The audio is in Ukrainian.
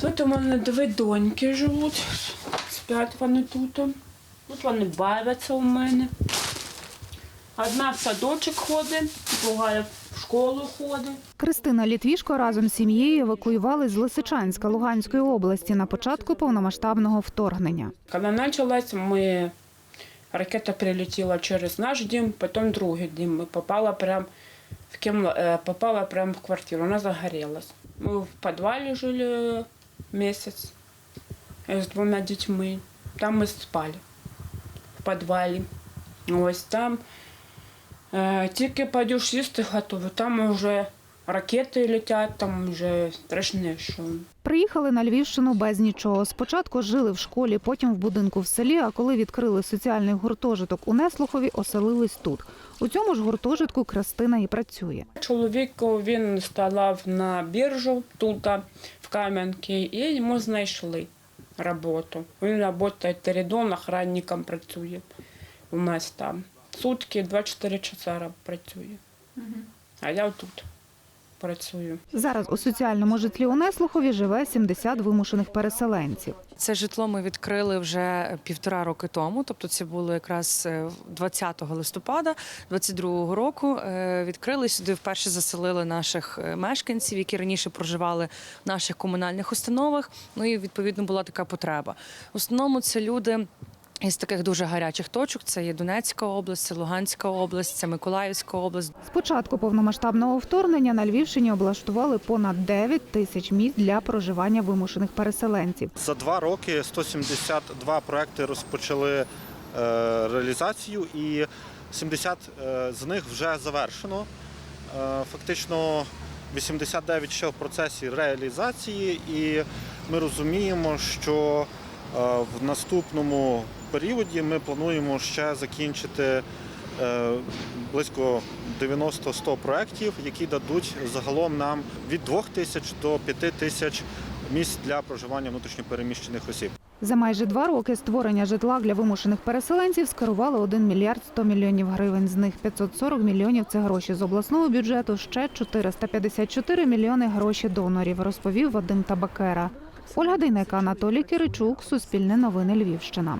Тут у мене дві доньки живуть, сплять вони тут. Тут вони бавляться у мене. Одна в садочок ходить, друга в школу ходить. Кристина Літвішко разом з сім'єю евакуювали з Лисичанська Луганської області на початку повномасштабного вторгнення. Когда началось, мы... ракета прилетела через наш дом, потом другий дом. И попала прям в кем... э, попала прям в квартиру. Она загорелась. Мы в подвале жили месяц э, с двумя детьми. Там мы спали в подвале. Ось там е, тільки пойдеш їсти готові, там вже ракети летять, там вже страшне, що. Приїхали на Львівщину без нічого. Спочатку жили в школі, потім в будинку в селі. А коли відкрили соціальний гуртожиток у Неслухові, оселились тут. У цьому ж гуртожитку Кристина і працює. Чоловік він ставав на біржу тут, в Кам'янці, і йому знайшли роботу. Він працює теридон, охранником працює у нас там. Сутки 24 часа працює. А я тут працюю. Зараз у соціальному житлі у Неслухові живе 70 вимушених переселенців. Це житло ми відкрили вже півтора роки тому. Тобто, це було якраз е, 20 листопада 22 року. Е, Відкрили сюди вперше заселили наших е, мешканців, які раніше проживали в наших комунальних установах. Ну і відповідно була така потреба. В основному це люди. Із таких дуже гарячих точок це є Донецька область, це Луганська область, це Миколаївська область. З початку повномасштабного вторгнення на Львівщині облаштували понад 9 тисяч місць для проживання вимушених переселенців. За два роки 172 проекти розпочали е, реалізацію, і 70 е, з них вже завершено. Е, Фактично 89 ще в процесі реалізації, і ми розуміємо, що в наступному періоді ми плануємо ще закінчити е, близько 90-100 проєктів, які дадуть загалом нам від 2 тисяч до 5 тисяч місць для проживання внутрішньопереміщених осіб. За майже два роки створення житла для вимушених переселенців скерували 1 мільярд 100 мільйонів гривень. З них 540 мільйонів це гроші з обласного бюджету. Ще 454 мільйони гроші донорів, розповів Вадим Табакера. Ольга Дейнека, Анатолій Киричук, Суспільне новини Львівщина.